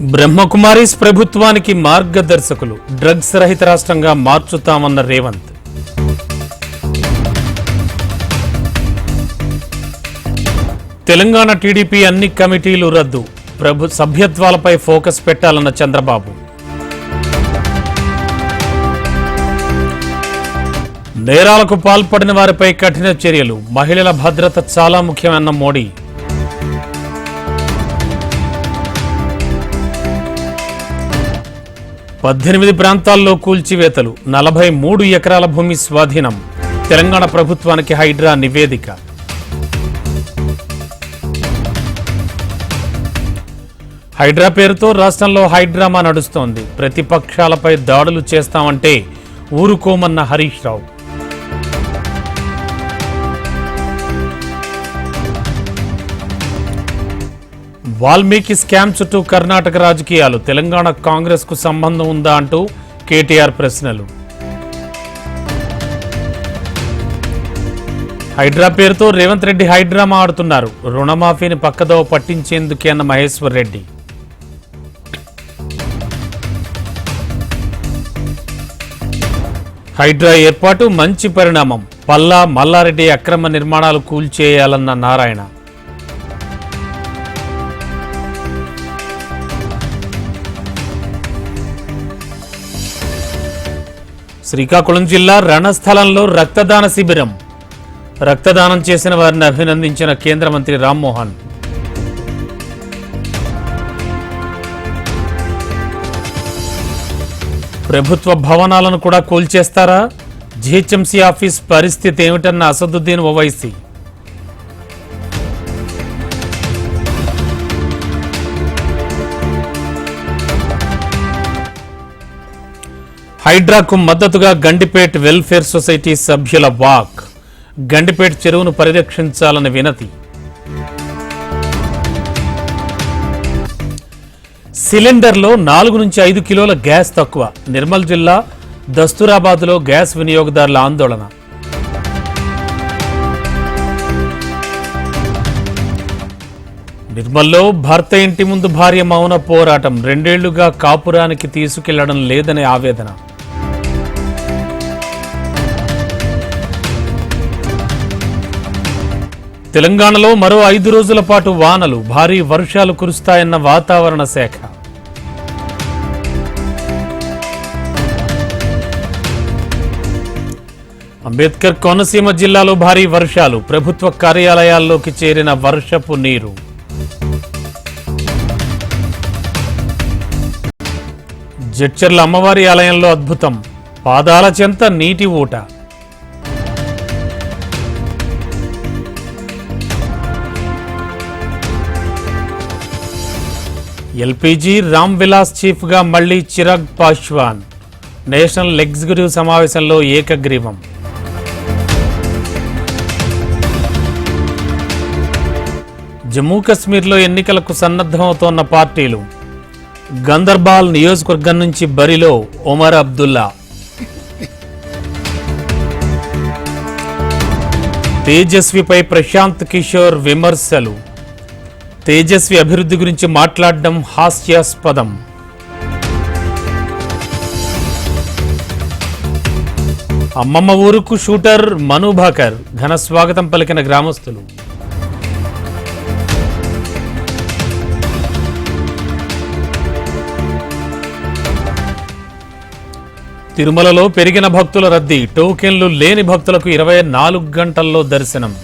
బ్రహ్మకుమారీస్ ప్రభుత్వానికి మార్గదర్శకులు డ్రగ్స్ రహిత రాష్ట్రంగా మార్చుతామన్న రేవంత్. తెలంగాణ టీడీపీ అన్ని కమిటీలు రద్దు. ప్రభు సభ్యత్వాలపై ఫోకస్ పెట్టాలన్న చంద్రబాబు. నేరాలకు పాల్పడిన వారిపై కఠిన చర్యలు. మహిళల భద్రత చాలా ముఖ్యమన్న మోడీ. పద్దెనిమిది ప్రాంతాల్లో కూల్చివేతలు నలభై మూడు ఎకరాల భూమి స్వాధీనం. తెలంగాణ ప్రభుత్వానికి హైడ్రా నివేదిక. హైడ్రా పేరుతో రాష్ట్రంలో హైడ్రామా నడుస్తోంది. ప్రతిపక్షాలపై దాడులు చేస్తామంటే ఊరుకోమన్న హరీష్ రావు. వాల్మీకి స్కామ్ చుట్టూ కర్ణాటక రాజకీయాలు. తెలంగాణ కాంగ్రెస్కు సంబంధం ఉందా అంటూ కేటీఆర్ ప్రశ్నలు. హైడ్రా పేరుతో రేవంత్ రెడ్డి హైడ్రామా ఆడుతున్నారు. రుణమాఫీని పక్కదోవ పట్టించేందుకే అన్న మహేశ్వర్ రెడ్డి. హైడ్రా ఏర్పాటు మంచి పరిణామం. పల్లా మల్లారెడ్డి అక్రమ నిర్మాణాలు కూల్చేయాలన్న నారాయణ. శ్రీకాకుళం జిల్లా రణస్థలంలో రక్తదాన శిబిరం. రక్తదానం చేసిన వారిని అభినందించిన కేంద్ర మంత్రి రామ్మోహన్. ప్రభుత్వ భవనాలను కూడా కూల్చేస్తారా? జిహెచ్ఎంసీ ఆఫీస్ పరిస్థితి ఏమిటన్న అసదుద్దీన్ ఓవైసీ. హైడ్రాకు మద్దతుగా గండిపేట్ వెల్ఫేర్ సొసైటీ సభ్యుల వాక్. గండిపేట్ చెరువును పరిరక్షించాలని వినతి. సిలిండర్లో నాలుగు నుంచి ఐదు కిలోల గ్యాస్ తక్కువ. నిర్మల్ జిల్లా దస్తూరాబాద్లో గ్యాస్ వినియోగదారుల ఆందోళన. నిర్మల్లో భర్త ఇంటి ముందు భార్య మౌన పోరాటం. రెండేళ్ళుగా కాపురానికి తీసుకెళ్ళడం లేదనే ఆవేదన. తెలంగాణలో మరో ఐదు రోజుల పాటు వానలు భారీ వర్షాలు కురుస్తాయన్న వాతావరణ శాఖ. అంబేద్కర్ కోనసీమ జిల్లాలో భారీ వర్షాలు ప్రభుత్వ కార్యాలయాల్లోకి చేరిన వర్షపు నీరు. జడ్చర్ల అమ్మవారి ఆలయంలో అద్భుతం పాదాల చెంత నీటి ఊట. ఎల్పీజీ రామ్ విలాస్ చీఫ్గా మళ్ళీ చిరాగ్ పాశ్వాన్. నేషనల్ ఎగ్జిక్యూటివ్ సమావేశంలో ఏకగ్రీవం. జమ్మూ కశ్మీర్లో ఎన్నికలకు సన్నద్ధమవుతోన్న పార్టీలు. గందర్బాల్ నియోజకవర్గం నుంచి బరిలో ఒమర్ అబ్దుల్లా. తేజస్విపై ప్రశాంత్ కిషోర్ విమర్శలు. తేజస్వి అభివృద్ధి గురించి మాట్లాడడం హాస్యాస్పదం. అమ్మమ్మ ఊరుకు షూటర్ మనుభాకర్ ఘన స్వాగతం పలికిన గ్రామస్తులు. తిరుమలలో పెరిగిన భక్తుల రద్దీ టోకెన్లు లేని భక్తులకు ఇరవై నాలుగు గంటల్లో దర్శనం.